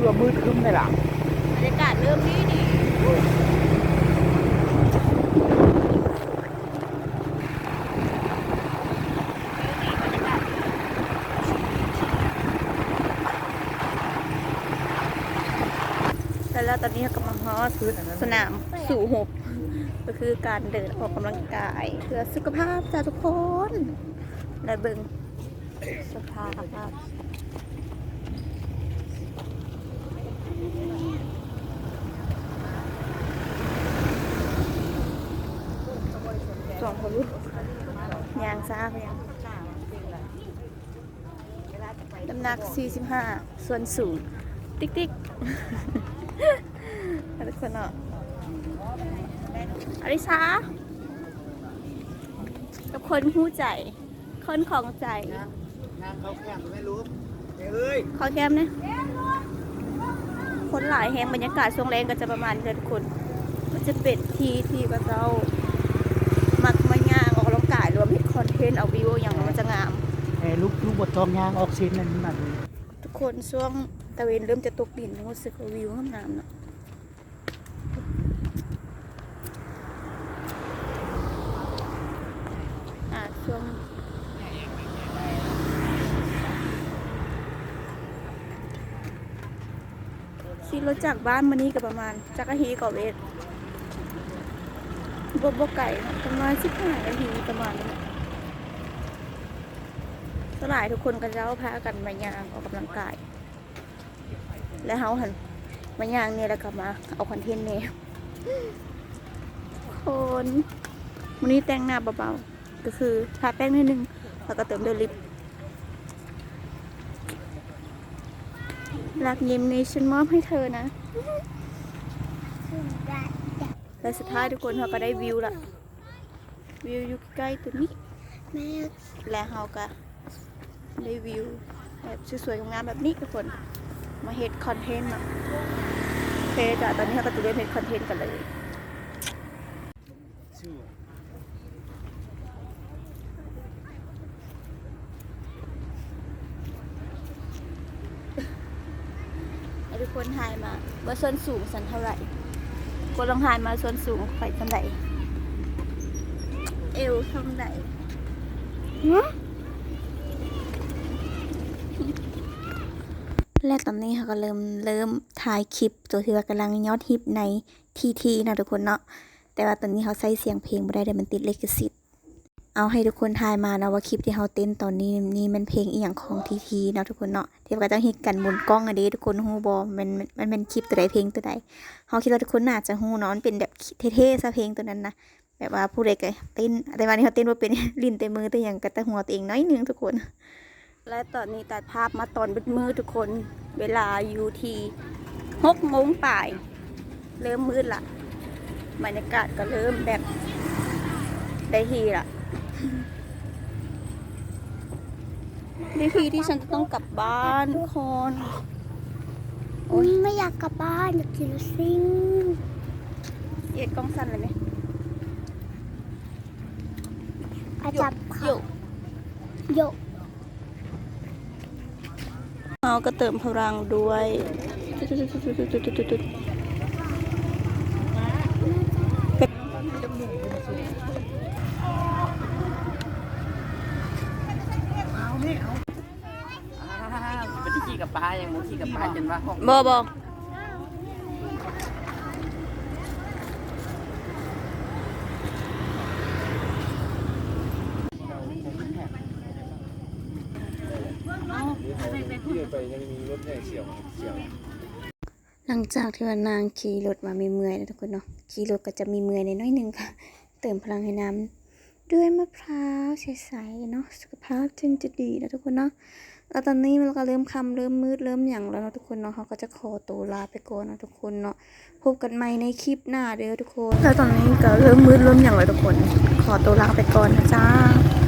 คือว่ามืดครึ้มเลยล่ะบรรยากาศเริ่มดีดีแล้วตอนนี้กำลังฮอสสนามสู่หกก็คือการเดินออกกำลังกาย เพื่อสุขภาพจ้าทุกคนและเบิงสภาพ องคนลูกยางซ่าไปยังน้ำหนัก 45 ส่วนสูงติ๊กติ๊กทุกคนเนาะอริสากับคนหู้ใจ คนของใจงานเขาแข่งไม่รู้เอ้ยขอแก้มเนี่ยคนหลายแห่งบรรยากาศช่วงแรงก็จะประมาณเดือนคนมันจะเป็นที่ที่ว่าเรา มักมาย่างออกกำลังกายรวม เห็นคอนเทนต์เอาวิวอย่างมันจะงามไอ้ลูกลูกบดทองยางออกซินนั่นนั่นทุกคนช่วงตะเวนเริ่มจะตกดินรู้สึกว่าวิวงามๆเนาะอ่าช่วงซีรถจากบ้านมานี่ก็ประมาณจักรฮีก่อเวทบบบไก่เนาะประมาณสิบห้านาทีประมาณนี้ สลายทุกคนกันเจ้าพากันมายางออกกำลังกาย แล้วเฮาหันมายางเนี่ยแล้วกลับมา เอาคอนเทนต์เนี่ยคนวันนี้แต่งหน้าเบาๆ ก็คือทาแป้งนิดนึง แล้วก็เติมด้วยลิปรักยิ้มนี้ฉันมอบให้เธอนะ และสุดท้ายทุกคนเขาก็ได้วิวละ วิวอยู่ใกล้ตัวนี้แม่และเขาก็ ได้วิวแบบสวยๆงามๆแบบนี้ทุกคน มาเฮ็ดคอนเทนต์เนาโอเคจ้ะตอนนี้เราก็จะเริ่มเฮ็ดคอนเทนต์กันเลยทุกคนทายมาว่าส่วนสูงสันเท่าไหร่คนลองทายมาส่วนสูงไปเท่าไหร่เอวเท่าไหร่ และตอนนี้เขาก็เริ่มเริ่มถ่ายคลิปตัวที่ว่ากำลังยอดฮิตในทีทีนะทุกคนเนาะแต่ว่าตอนนี้เขาใส่เสียงเพลงไม่ได้เดี๋ยวมันติดเลิขสิทธิ์เอาให้ทุกคนทายมานะว่าคลิปที่เขาเต้นตอนนี้นี่มันเพลงอีหยังของทีทีนะทุกคนเนาะที่ว่าก็ต้องฮิตกันหมุนกล้องอะเด้ทุกคนฮู้บ่มันมันมันเป็นคลิปตัวใดเพลงตัวใดเขาคิดว่าทุกคนน่าจะฮู้เนาะมันเป็นแบบเท่ๆซะเพลงตัวนั้นนะแบบว่าผู้ใดก็เต้นแต่วันนี้เขาเต้นว่าเป็นลิ้นเต็มมือแต่หยังกระตะหัวตัวเองน้อยนึงทุกคน และตอนนี้ตัดภาพมาตอนมืดๆทุกคนเวลาอยู่ที่หกโมงป่าย เริ่มมืดละบรรยากาศก็เริ่มแบบได้ทีละได้ทีที่ฉันจะต้องกลับบ้านทุกคนโอ้ยไม่อยากกลับบ้านอยากกินลูกซิ่งเอ็ดกล้องสั้นเลยไหมอาจับโยเขาโยกเราก็เติมพลังด้วยเอาเนี่ยเอาปฏิขี่กับปลาอย่างมูขี่กับปลาจนว่าห้องบ อบอหลังจากที่ว่านางขี่รถมามีเมื่อยนะทุกคนเนาะขี่รถก็จะมีเมื่อยในน้อยหนึ่งค่ะ เติมพลังให้น้ำด้วยมะพร้าวใสๆเนาะสุขภาพจึงจะดีนะทุกคนเนาะแล้วตอนนี้มันก็เริ่มค่ำเริ่มมืดเริ่มหยั่งแล้วเนาะทุกคนเนาะเขาก็จะขอตัวลาไปก่อนเนาะทุกคนเนาะพบกันใหม่ในคลิปหน้าเด้อทุกคน แล้วตอนนี้ก็เริ่มมืดเริ่มหยั่งแล้วทุกคน ขอตัวลาไปก่อนนะจ้าบ๊ายบาย